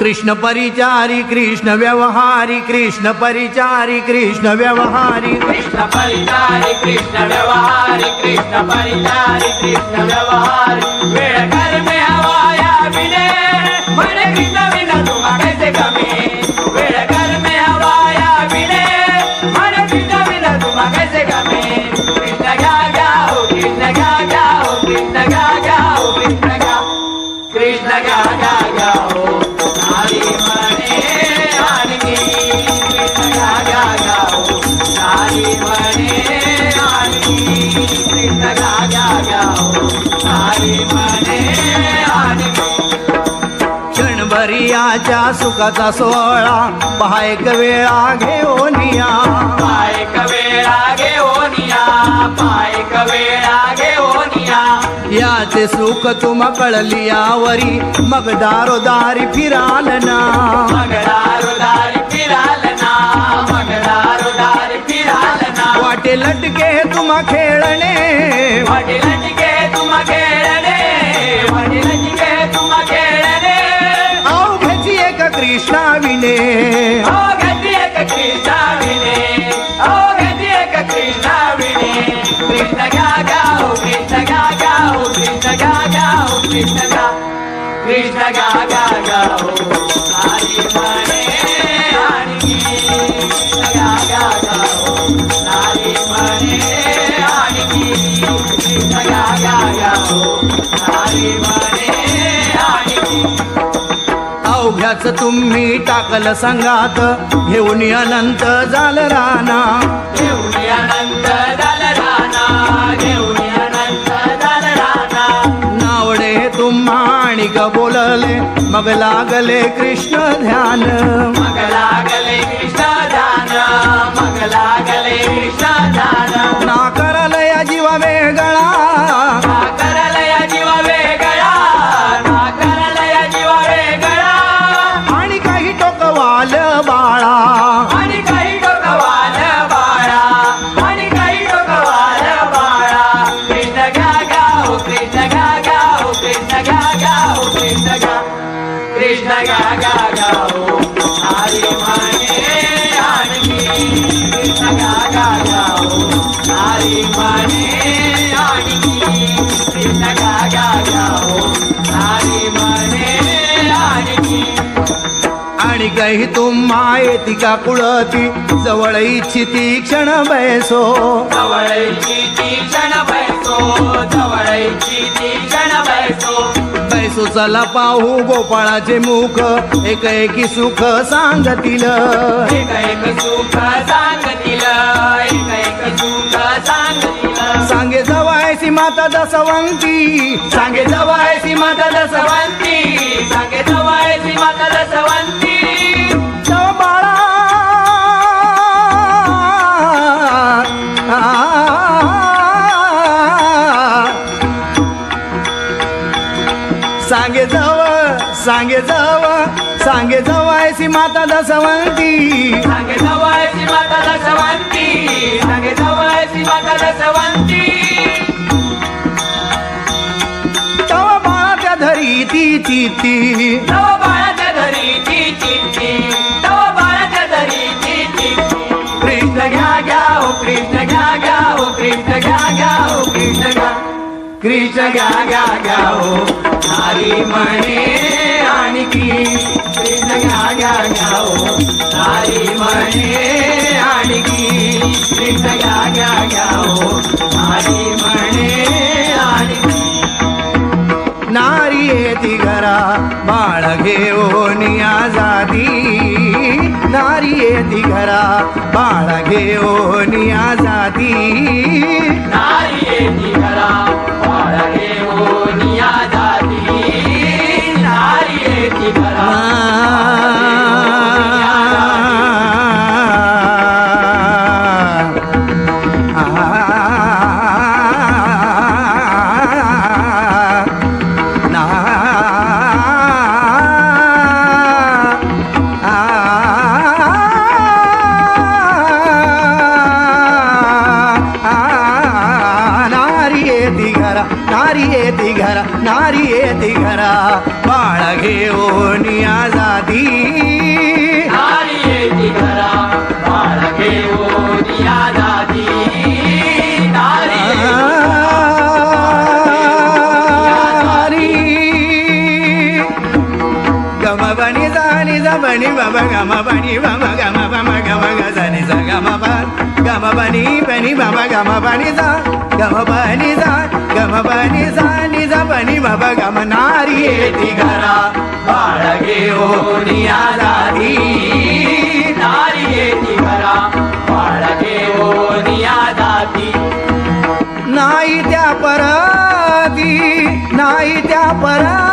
कृष्णपरिचारि कृष्णव्यवहारि परिचारी कृष्णव्यवहारि व्यवहारी। कृष्णव्यवहारि परिचारी कृष्णव्यवहारि व्यवहारी कृष्ण कृष्णहारी कृष्ण कृष्ण क्षणभरियाच्या सुखाचा सोहळा. पहा एक वेळा घेऊन या. पायक वेळा घेऊनिया पायक वेळा घेऊनिया याचे सुख तुम कळली यावरी मग दारोदारी फिराल ना. मगदारुदारी फिराल ना. मगदारुदारी फिराल ना. वाटे लटके तुम खेळणे. वडिलांचे कृष्णा अवघ्याच तुम्ही टाकल संगात. घेऊन अनंत झाल घेऊन अनंत राणा. घेऊन अनंत दल राणा. नावडे तुम्हा आणि ग बोलले मग लागले कृष्ण ध्यान. मग लागले कृष्ण ध्यान. मग लागले कृष्ण ध्यान. ना करलय जीवा वेगळा आणि काही तुम्हा येती का कुळती जवळ इच्छिती क्षण बैसो. जवळची ती क्षण बैसो जवळची ती क्षण बैसो. बैसो चला पाहू गोपाळाचे मुख एक एकी सुख सांगतील. एक एक सुख सांगतील एक एक सुख सांगतील. सांगे जवायसी माता दसवंती. सांगे जवळची माता दसवंती सांगे जवळची माता दसवंती. सांगे जव सांगे जवायसी माता दसवंती. सांगे माता दसवंती. सांगे माता दसवंती. तव बाळाच्या धरी ती चिती तव बाळाच्या घरी ती चिठ्ठी. तव बाळाच्या घरी ती चिठ्ठी. कृष्ण घ्या घ्या हो कृष्ण घ्या घ्या हो कृष्ण घ्या घ्या घ्या क्रीच ग्या ग्या ग्या हो. हरी म्हणे आणखी क्रीच ग्या ग्या ग्या हो. हरी म्हणे आणखी क्रीच ग्या ग्या ग्या हो. हरी म्हणे आणखी. नारी येती घरा बाळ घेऊन या जाती. नारी येती घरा बाळ घेऊन आजादी नारी येती घरा बाळ घेऊन आजादी जाती. नारी येती घरा नारी येती घरा नारी येती घरा बाळ घेऊन आजादी नारी येती जाणी बाळ बाबा आजादी नारी बाबा गमबणी बाबा गम गम बनी बम बनी सा गम बनी सा गम बनी बनी बाबा गम येती घरा बाळ घेऊन नारी येती घरा बाळ घेऊन नाही त्या परादी नाही त्या परा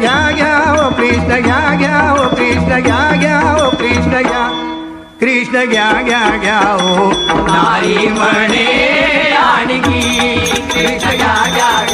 घ्या घ्या ओ कृष्ण घ्या घ्या ओ कृष्ण घ्या घ्या ओ कृष्ण घ्या. कृष्ण घ्या घ्या घ्या ओ. नाही म्हणे आणखी. कृष्ण घ्या घ्या